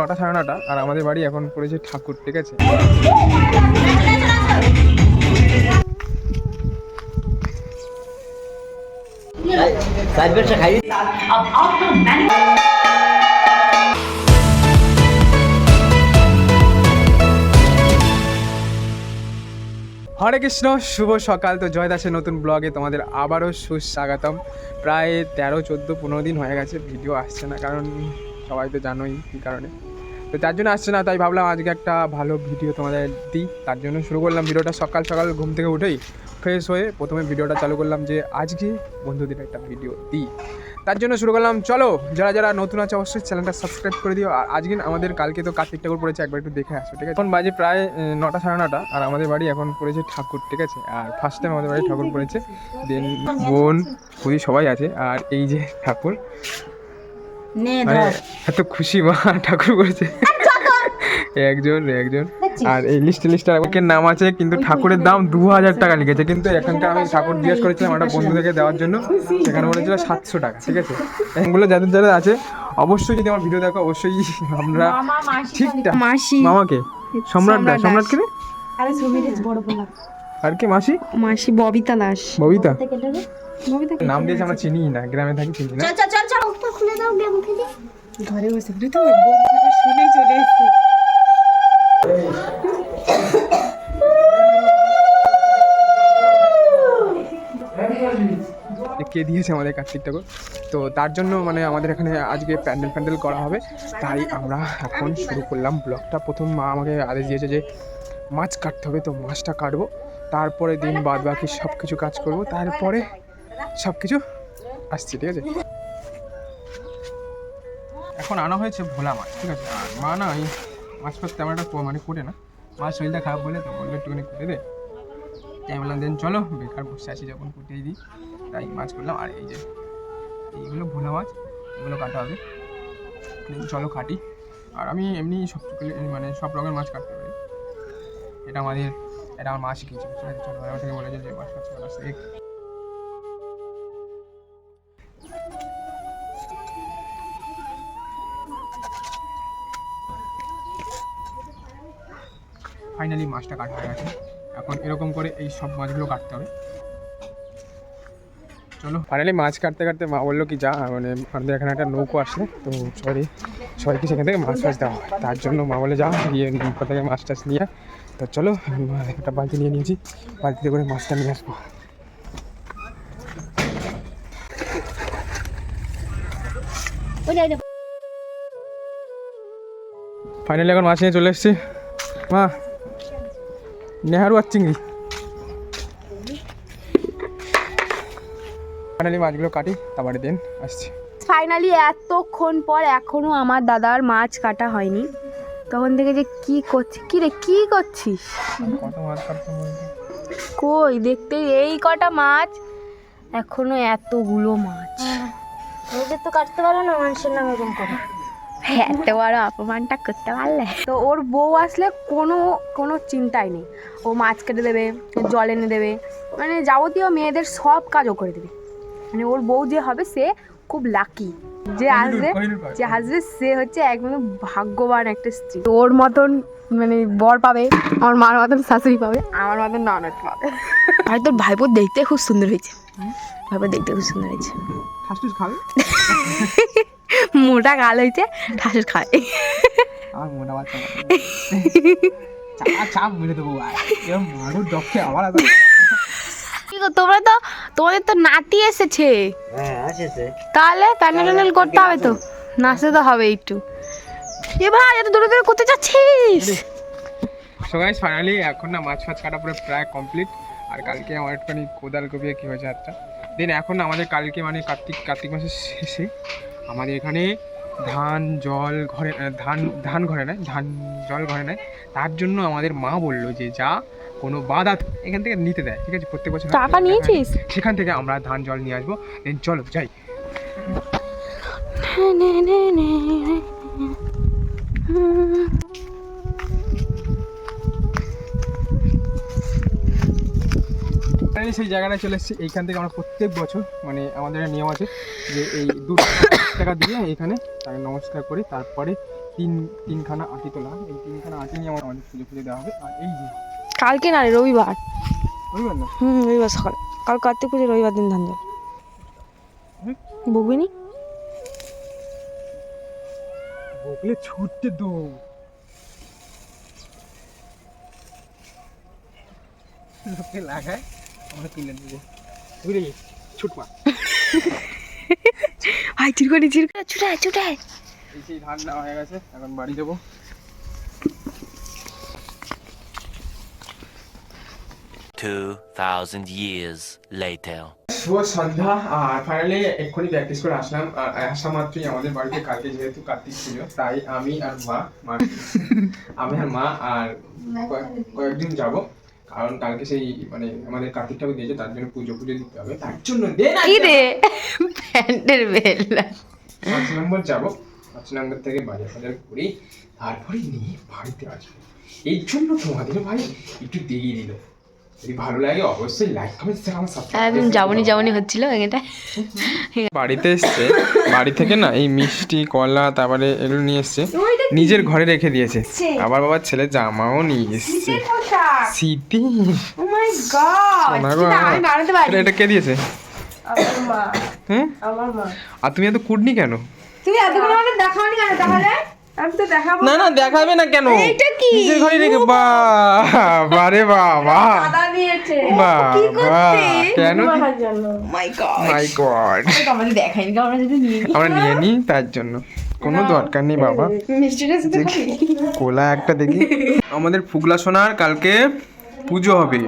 নটা সাড়ে নটা আর আমাদের বাড়ি এখন পড়েছে ঠাকুর ঠিক আছে? হরে কৃষ্ণ শুভ সকাল। তো জয় দাসের নতুন ব্লগে তোমাদের আবারও সুস্বাগতম। প্রায় তেরো চোদ্দ পনেরো দিন হয়ে গেছে ভিডিও আসছে না কারণ সবাই তো জানোই কী কারণে। তো তার জন্য আসছে না, তাই ভাবলাম আজকে একটা ভালো ভিডিও তোমাদের দিই। তার জন্য শুরু করলাম ভিডিওটা সকাল সকাল ঘুম থেকে উঠেই ফ্রেশ হয়ে প্রথমে ভিডিওটা চালু করলাম যে আজকে বন্ধুদের একটা ভিডিও দিই। তার জন্য শুরু করলাম, চলো যারা যারা নতুন আছে অবশ্যই চ্যানেলটা সাবস্ক্রাইব করে দিও। আর আজকে আমাদের কালকে তো কার্তিক ঠাকুর পড়েছে, একবার একটু দেখে আসো, ঠিক আছে? এখন বাজে প্রায় নটা সাড়ে নটা, আর আমাদের বাড়ি এখন পড়েছে ঠাকুর, ঠিক আছে? আর ফার্স্ট টাইম আমাদের বাড়ি ঠাকুর পড়েছে। দেন বোন, খুবই সবাই আছে। আর এই যে ঠাকুর নে ধর। এত খুশি মা ঠাকুর করেছে একজন একজন। আর এই লিস্টে লিস্টে একের নাম আছে কিন্তু ঠাকুরের দাম দু হাজার টাকা লিখেছে। কিন্তু এখানকার আমি ঠাকুর জিজ্ঞেস করেছিলাম একটা বন্ধু থেকে দেওয়ার জন্য। সেখানে বলেছিল সাতশো টাকা ঠিক আছে? এগুলো যাদের যাদের আছে অবশ্যই যদি আমার ভিডিও দেখো অবশ্যই আমরা ঠিকঠাক মাসি মামাকে। সম্রাট দাস সম্রাট কে রে? আরে বড় আর কে মাসি? মাসি ববিতা দাস। ববিতা? ববিতা নাম দিয়েছে আমরা চিনি না গ্রামে থাকি চিনি না। চল চল চল ঘরে বসে ঘুরে তো বোম ফাটা শুনেই চলে এসেছে। কে দিয়েছে আমাদের কার্তিক ঠাকুর? তো তার জন্য মানে আমাদের এখানে আজকে প্যান্ডেল প্যান্ডেল করা হবে। তাই আমরা এখন শুরু করলাম ব্লগটা। প্রথম মা আমাকে আদেশ দিয়েছে যে মাছ কাটতে হবে তো মাছটা কাটবো। তারপরে দিন বাদ বাকি সব কিছু কাজ করব। তারপরে সব কিছু আসছে ঠিক আছে? এখন আনা হয়েছে ভোলা মাছ, ঠিক আছে? আর মা না এই মাছ ফাছ তেমন একটা মানে করে না। মাছ শরীরটা খারাপ বলে তো বলল একটুখানি করে দে। তাই বললাম, দেন চলো, বেকার বসে আছি যখন কুটিয়ে দিই। তাই মাছ করলাম। আর এই যে, এইগুলো ভোলা মাছ, এগুলো কাটা হবে। চলো কাটি। আর আমি এমনি সব মানে সব রকমের মাছ কাটতে পারি। এটা আমাদের, এটা আমার মা আছে? চলো আমার থেকে বলেছে যে মাছ কাটতে ফাইনালি মাছটা কাটা হয়ে গেছে। এখন এরকম করে এই সব মাছগুলো কাটতে হবে। চলো। ফাইনালি মাছ কাটতে কাটতে মা বলল কি যা মানে আমাদের এখানে একটা নৌকো আসলে তো সবাই সবাইকে সেখান থেকে মাছ ফাছ দেওয়া হয়। তার জন্য মা বলে যা গিয়ে নৌকো থেকে মাছ টাছ নিয়ে আয়। তো চলো আমি একটা বালতি নিয়ে নিয়েছি বালতিতে করে মাছটা নিয়ে আসব। ফাইনালি এখন মাছ নিয়ে চলে এসেছি। মা নেহারু আর চিংড়ি। ফাইনালি মাছগুলো কাটি তারপরে দিন আসছি। ফাইনালি এতক্ষণ পর এখনও আমার দাদার মাছ কাটা হয়নি। তখন থেকে যে কি করছিস কি রে কি করছিস? কই দেখতে এই কটা মাছ। এখনও এতগুলো মাছ। নিজে তো কাটতে পারো না মানুষের নামে এরকম করে। এত বড় অপমানটা করতে পারলে। তো ওর বউ আসলে কোনো কোনো চিন্তাই নেই। ও মাছ কেটে দেবে জল এনে দেবে মানে যাবতীয় মেয়েদের সব কাজও করে দেবে। মানে ওর বউ যে হবে সে খুব লাকি যে আসবে যে আসবে সে হচ্ছে একদম ভাগ্যবান একটা স্ত্রী। ওর মতন মানে বর পাবে আমার মার মতন শাশুড়ি পাবে। আমার মতন ননদ পাবে। আর তোর ভাইপো দেখতে খুব সুন্দর হয়েছে। ভাইপো দেখতে খুব সুন্দর হয়েছে। খাবে? মোটা গাল হয়েছে ঠাসুর খায়। আমার মোটা বাচ্চা চাপ মেরে দেবো আবার তোমরা তো তোমাদের তো নাতি এসেছে। হ্যাঁ তাহলে প্যানেল ট্যানেল করতে হবে তো। নাচতে তো হবে একটু। এ ভাই এত দূরে দূরে করতে যাচ্ছিস? সো গাইস ফাইনালি এখন না মাছ ফাছ কাটা পুরো প্রায় কমপ্লিট আর কালকে আমার একটুখানি কোদাল কপিয়ে কী হয়েছে হাতটা। দেন এখন না আমাদের কালকে মানে কার্তিক কার্তিক মাসের শেষে আমাদের এখানে ধান জল ঘরে ধান ধান ঘরে নেয় ধান জল ঘরে নেয়। তার জন্য আমাদের মা বলল যে যা কোনো বাধা এখান থেকে নিতে দেয় ঠিক আছে? প্রত্যেক বছর টাকা নিয়েছিস? সেখান থেকে আমরা ধান জল নিয়ে আসব। দেন চলো যাই। সেই জায়গাটায় চলে এসেছি। এইখান থেকে আমরা প্রত্যেক বছর মানে আমাদের নিয়ম আছে যে এই দু টাকা দিয়ে এখানে তাকে নমস্কার করি। তারপরে তিন তিনখানা আটি তোলা এই তিনখানা আটি নিয়ে আমার অনেক পুজো পুজো দেওয়া হবে। আর এই যে কালকে না রে রবিবার। বুঝলেন না? হুম রবিবার সকালে। কাল কার্তিক পুজো রবিবার দিন ধান জল? বকবি নি বকলে ছুটতে দো লোকে লাগায় আমরা তুলে নেব। বুঝলে? গেছি আই চিরকনি চিরকনি ছুটায় ছুটায়। এই সেই নেওয়া হয়ে গেছে এখন বাড়ি যাব। Two thousand years later. শুভ সন্ধ্যা আর ফাইনালি এক্ষুনি প্র্যাকটিস করে আসলাম। আর আসা মাত্রই আমাদের বাড়িতে কালকে যেহেতু কার্তিক পুজো তাই আমি আর মা মা আমি আর মা আর কয়েকদিন যাব। কারণ কালকে সেই মানে আমাদের কার্তিক ঠাকুর দিয়েছে তার জন্য পুজো পুজো দিতে হবে। তার জন্য দে না কি রে? প্যান্টের বেল। পাঁচ নম্বর যাব। পাঁচ নম্বর থেকে বাজার বাজার করি তারপরে নিয়ে বাড়িতে আসব। এই জন্য তোমাদের ভাই একটু দেরিয়ে দিল। যদি ভালো লাগে অবশ্যই লাইক কমেন্ট শেয়ার আমার একদম যাবনি যাবনি হচ্ছিল এটা বাড়িতে এসছে বাড়ি থেকে না এই মিষ্টি কলা তারপরে এগুলো নিয়ে এসছে। নিজের ঘরে রেখে দিয়েছে। আবার বাবার ছেলে জামাও নিয়ে এসছে। শীতি ও মাই গড আমি বানাতে পারি। এটা- এটা কে দিয়েছে? আমার মা। হ্যাঁ আমার মা। আর তুমি এত কুটনি কেন? তুমি এতক্ষণ আমাকে দেখাওনি কেন তাহলে? আমি তো দেখাবো। না না দেখাবে না কেন? এইটা কি? নিজের ঘরে রেখে বা বারে বাবা দাদা দিয়েছে। বাবা কেন মাই গড মাই গড দেখাইনি আমরা যদি নিয়ে আমরা নিয়ে নিই তার জন্য। কোনো দরকার নেই বাবা। কোলা একটা দেখি। আমাদের ফুগলা সোনার কালকে পুজো হবে।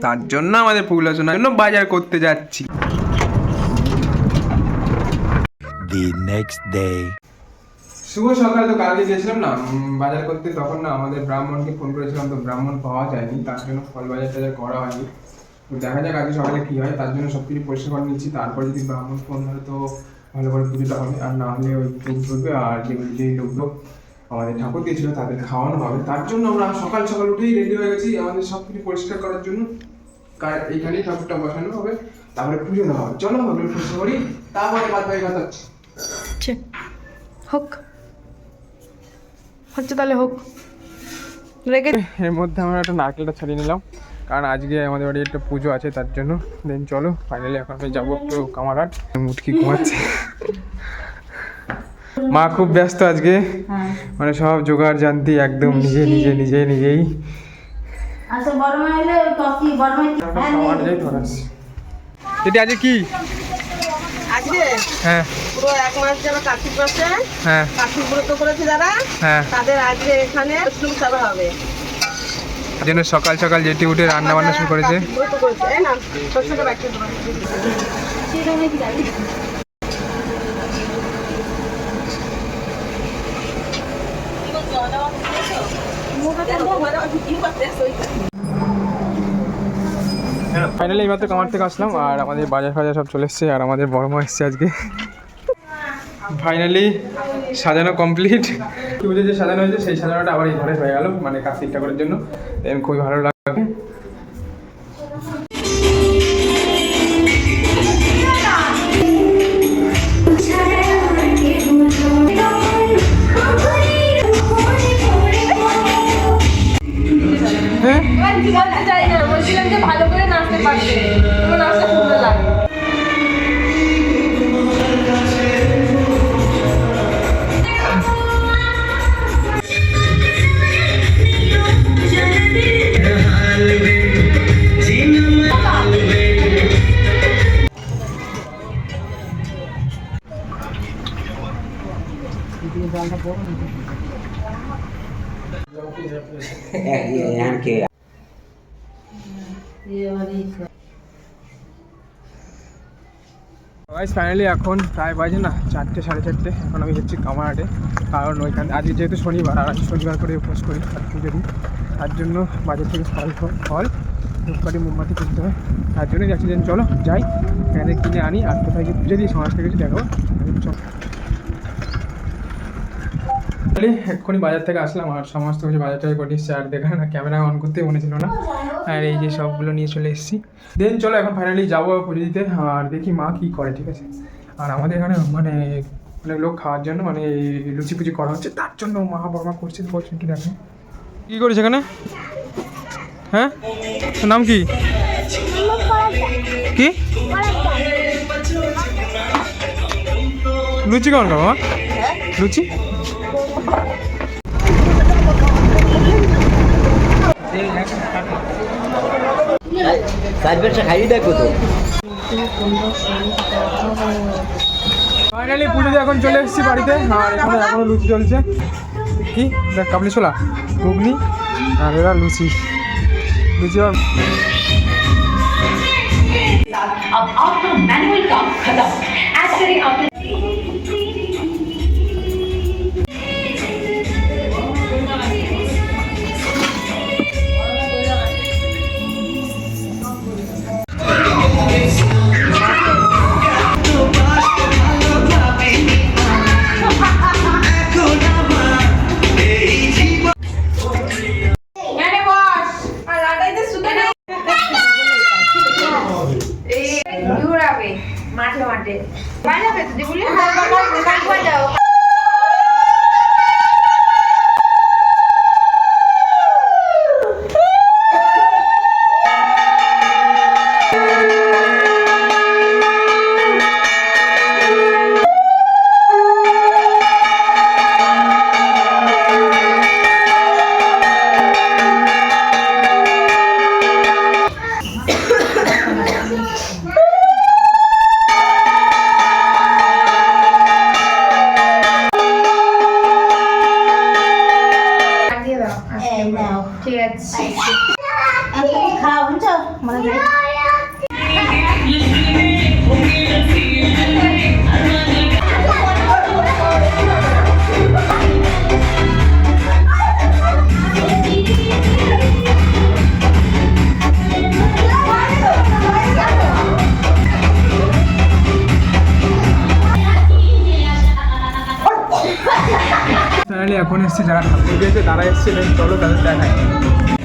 তার জন্য আমাদের ফুগলা সোনার জন্য বাজার করতে যাচ্ছি। The next day. শুভ সকাল তো কালকে গেছিলাম না বাজার করতে। তখন না আমাদের ব্রাহ্মণকে ফোন করেছিলাম তো ব্রাহ্মণ পাওয়া যায়নি। তার জন্য ফল বাজার টাজার করা হয়নি। তো দেখা যাক আজকে সকালে কি হয়। তার জন্য সব কিছু পরিষ্কার করে নিচ্ছি। তারপর যদি ব্রাহ্মণ ফোন ধরে তো ভালো করে পুজোটা হবে আর না হলে ওই ফুল চলবে আর যেগুলো যেই লোকগুলো আমাদের ঠাকুর দিয়েছিল তাদের খাওয়ানো হবে। তার জন্য আমরা সকাল সকাল উঠেই রেডি হয়ে গেছি আমাদের সব কিছু পরিষ্কার করার জন্য। কার- এইখানেই ঠাকুরটা বসানো হবে তারপরে পুজো দেওয়া হবে। চলো ওগুলো পরিষ্কার করি তারপরে বাদ বাকি কথা হচ্ছে। হোক। হচ্ছে তাহলে হোক। রেখে এর মধ্যে আমরা একটা নারকেলটা ছাড়িয়ে নিলাম। কারণ আজকে আমাদের বাড়ি একটা পুজো আছে তার জন্য। দেন চলো ফাইনালি এখন আমি যাব একটু কামারহাট। মুটকি ঘুমাচ্ছে। মা খুব ব্যস্ত আজকে। মানে সব জোগাড় জানতি একদম নিজে নিজে নিজে নিজেই। আচ্ছা ধরাস। এটি আজকে কি? হ্যাঁ। পুরো এক মাস যারা কার্তিক মাসে। হ্যাঁ। কার্তিক ব্রত করেছে যারা হ্যাঁ। তাদের আজকে এখানে হবে। জন্য সকাল সকাল যেটি উঠে রান্না বান্না শুরু করেছে। ফাইনালি এইমাত্র কামার থেকে আসলাম, আর আমাদের বাজার ফাজার সব চলে এসছে, আর আমাদের বড় মা এসছে আজকে। ফাইনালি সাজানো কমপ্লিট পুজো যে সাজানো হয়েছে, সেই সাজানোটা আবার এই ঘরে হয়ে গেল মানে কাজ করার জন্য। খুবই ভালো লাগে গাইস ফাইনালি এখন প্রায় বাজে না, চারটে, সাড়ে চারটে। এখন আমি যাচ্ছি কামারহাটে। কারণ ওইখানে আজকে যেহেতু শনিবার, আর আজকে শনিবার করে উপোস করি, আর পুজো দিই। তার জন্য বাজার থেকে ফল ফল ধূপকাঠি, মোমবাতি কিনতে হয় তার জন্যই যাচ্ছি। চলো, যাই, এখানে কিনে আনি, আর কোথায় গিয়ে পুজো দিই সমাজ থেকে কিছু দেখাবো চল। এক্ষুনি বাজার থেকে আসলাম আর সমস্ত কিছু বাজার টাজার করে এসেছি আর দেখা না ক্যামেরা অন করতে মনে ছিল না। আর এই যে সবগুলো নিয়ে চলে এসেছি। দেন চলো এখন ফাইনালি যাব পুজো দিতে, আর দেখি মা কী করে, ঠিক আছে? আর আমাদের এখানে মানে অনেক লোক খাওয়ার জন্য মানে লুচি পুচি করা হচ্ছে, তার জন্য মা বাবা করছে বলছেন কি দেখো। কী করেছে এখানে? হ্যাঁ? নাম কি? কি? লুচি কেমন খাব লুচি? সাইড ব্যবসা খাইয়ে দেখো তো ফাইনালি পুজো দিয়ে এখন চলে এসেছি বাড়িতে আর এখানে এখনো লুচি চলছে কি দেখ কাবলি ছোলা ঘুগনি আর এরা লুচি লুচি আর अब आपका मैनुअल काम खत्म ऐड करें अपने এখন এসছে যারা ঠাকুর দিয়েছে তারা এসছে চলো তাদের দেখায়